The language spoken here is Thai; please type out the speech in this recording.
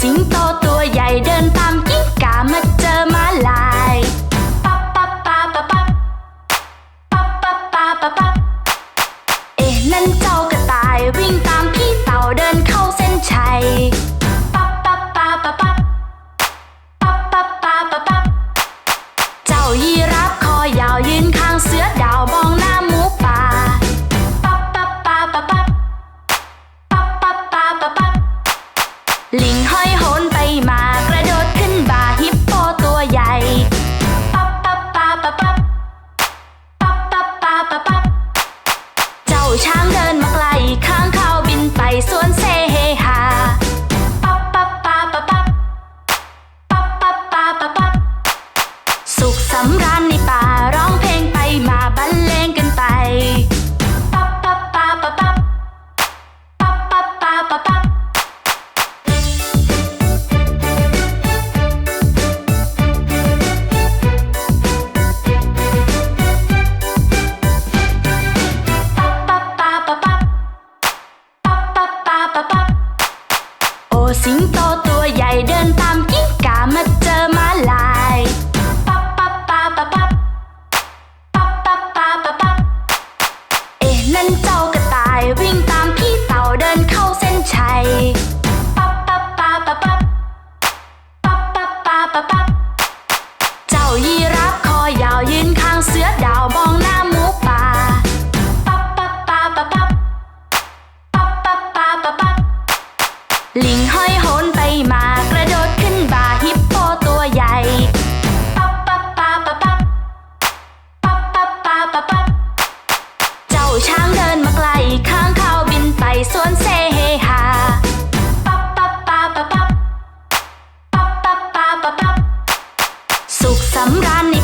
สิงโตตัวใหญ่เดินตามกิ้งก่ามาเจอมาลายปับปั๊บปั๊บปั๊บปั๊บปั๊บปั๊บปั๊บปั๊บปั๊บเอ๊ะนั่นเจ้ากระต่ายวิ่งตามพี่เต่าเดินเข้าเส้นชัย ลิงห้อยโหนไปมากระโดดขึ้นบ่าฮิปโปตัวใหญ่ปั๊บปั๊บปาปั๊บปั๊บปั๊บปั๊บปาปั๊บปั๊บเจ้าช้างเดินมาไกลข้างเขาบินไปสวนเซเฮฮาปั๊บปั๊บปาปั๊บปั๊บปั๊บปั๊บปาปั๊บปั๊บสุขสำราญในป่าร้องเพลงไปมาบรรเลงกันไปปั๊บปั๊บปาปั๊บปั๊บปั๊บปั๊บปาปั๊บปั๊บ ปะปับโอสิงโตตัวใหญ่เดินตามกิ้งก่ามาเจอมาลายปับปับปับปับปับปับปับปาปะปับเอ๊ะนั่นเจ้ากระต่ายวิ่งตามพี่เต่าเดินเข้าเส้นชัยปับปับปาปะปับปับปับปาปะปับเจ้ายีร ลิงห้อยโหนไปมากระโดดขึ้นบ่าฮิปโปตัวใหญ่ปั๊บปั๊บปั๊บปั๊บปั๊บปั๊บปั๊บปั๊บปั๊บเจ้าช้างเดินมาไกลข้างเขาบินไปสวนเซเฮาปั๊บปั๊บปั๊บปั๊บปั๊บปั๊บปั๊บปั๊บสุขสำราญ